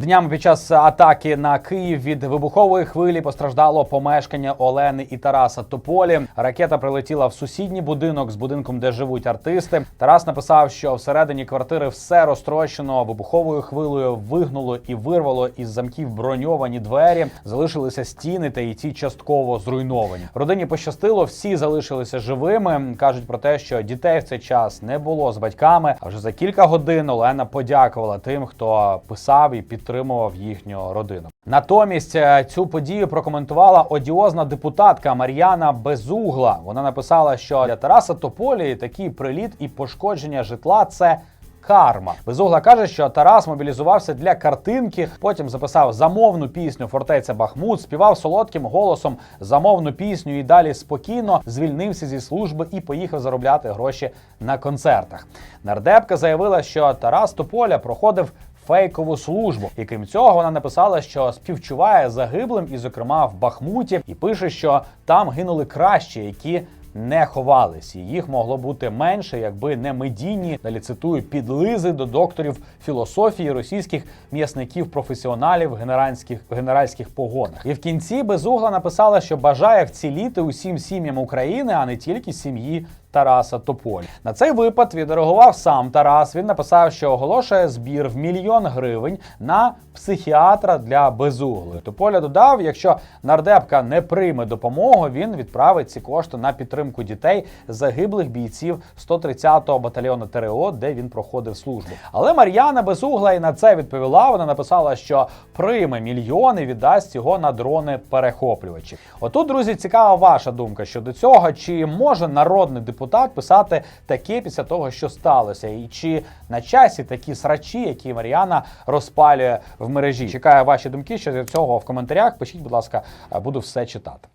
Днями під час атаки на Київ від вибухової хвилі постраждало помешкання Олени і Тараса Тополі. Ракета прилетіла в сусідній будинок з будинком, де живуть артисти. Тарас написав, що всередині квартири все розтрощено вибуховою хвилею вигнуло і вирвало із замків броньовані двері. Залишилися стіни, та і ті частково зруйновані. Родині пощастило, всі залишилися живими. кажуть про те, що дітей в цей час не було з батьками. А вже за кілька годин Олена подякувала тим, хто писав і підтримував їхню родину. Натомість е, цю подію прокоментувала одіозна депутатка Мар'яна Безугла. Вона написала, що для Тараса Тополі такий приліт і пошкодження житла це. Карма Безугла каже, що Тарас мобілізувався для картинки. Потім записав замовну пісню Фортеця Бахмут, співав солодким голосом замовну пісню і далі спокійно звільнився зі служби і поїхав заробляти гроші на концертах. Нардепка заявила, що Тарас Тополя проходив фейкову службу. І крім цього, вона написала, що співчуває загиблим, і, зокрема, в Бахмуті, і пише, що там гинули кращі, які. Не ховались, і їх могло бути менше, якби не медійні, далі цитую, підлизи до докторів філософії російських м'ясників-професіоналів в генеральських генеральських погонах. І в кінці безугла написала, що бажає вціліти усім сім'ям України, а не тільки сім'ї Тараса Тополі. На цей випад відреагував сам Тарас. Він написав, що оголошує збір в мільйон гривень на психіатра для безуглої. Тополя додав, якщо нардепка не прийме допомогу, він відправить ці кошти на підтримку дітей загиблих бійців 130-го батальйону ТРО, де він проходив службу. Але Мар'яна Безугла і на це відповіла. Вона написала, що прийме мільйон і віддасть його на дрони перехоплювачі. Отут, друзі, цікава ваша думка щодо цього, чи може народний депутат писати таке після того, що сталося, і чи на часі такі срачі, які Мар'яна розпалює в мережі. Чекаю ваші думки щодо цього в коментарях. Пишіть, будь ласка, буду все читати.